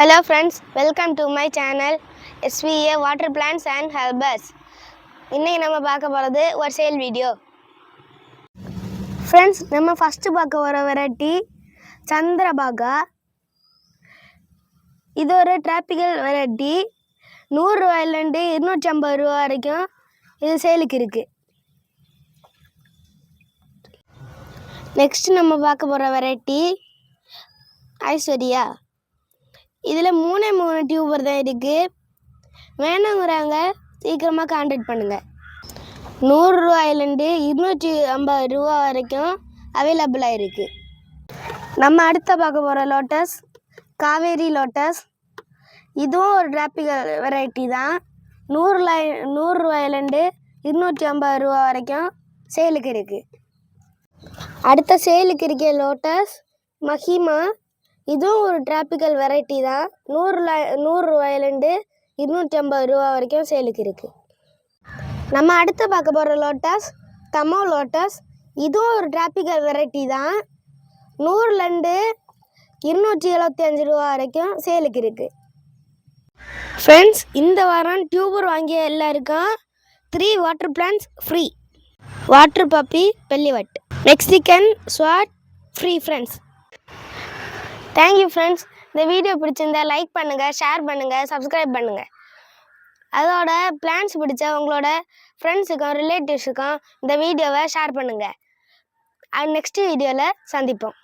Hello friends welcome to my channel SVA water plants and helpers இன்றைக்கி நம்ம பார்க்க போகிறது ஒரு சேல் வீடியோ ஃப்ரெண்ட்ஸ் நம்ம ஃபஸ்ட்டு பார்க்க வர வெரைட்டி சந்திரபாகா. இது ஒரு டிராபிக்கல் வெரைட்டி நூறுரூவாயிலேருந்து இருநூற்றி ஐம்பது ரூபா வரைக்கும் இது சேலுக்கு இருக்குது நெக்ஸ்ட் நம்ம பார்க்க போகிற வெரைட்டி ஐஸ்வர்யா. இதில் மூணே மூணு டியூபர் தான் இருக்குது வேணுங்கிறாங்க சீக்கிரமாக கான்டாக்ட் பண்ணுங்கள் நூறுரூவாயிலேருந்து இருநூற்றி ஐம்பது ரூபா வரைக்கும் அவைலபிளாக இருக்குது நம்ம அடுத்த பார்க்க போகிற லோட்டஸ் காவேரி லோட்டஸ் இதுவும் ஒரு டிராபிக்கல் வெரைட்டி தான். நூறுல நூறுரூவாயிலேருந்து இருநூற்றி ஐம்பது ரூபா வரைக்கும் சேலுக்கு இருக்குது அடுத்த சேலுக்கு இருக்க லோட்டஸ் மஹிமா இதுவும் ஒரு டிராபிக்கல் வெரைட்டி தான். நூறுல நூறுரூவாயிலேருந்து இருநூற்றி ஐம்பது ரூபா வரைக்கும் சேலுக்கு இருக்குது நம்ம அடுத்து பார்க்க போகிற லோட்டஸ் தமோ லோட்டஸ் இதுவும் ஒரு டிராபிக்கல் வெரைட்டி தான். நூறுலேருந்து இருநூற்றி எழுபத்தி அஞ்சு ரூபா வரைக்கும் சேலுக்கு இருக்குது ஃப்ரெண்ட்ஸ் இந்த வாரம் டியூபர் வாங்கிய எல்லாருக்கும் three water plants free water poppy பெல்லிவட் Mexican sword free friends thank you friends இந்த வீடியோ பிடிச்சிருந்தா லைக் பண்ணுங்கள் ஷேர் பண்ணுங்கள் சப்ஸ்கிரைப் பண்ணுங்கள் அதோட பிளான்ஸ் பிடிச்ச உங்களோட ஃப்ரெண்ட்ஸுக்கும் ரிலேட்டிவ்ஸுக்கும் இந்த வீடியோவை ஷேர் பண்ணுங்கள் நெக்ஸ்ட் வீடியோவில் சந்திப்போம்.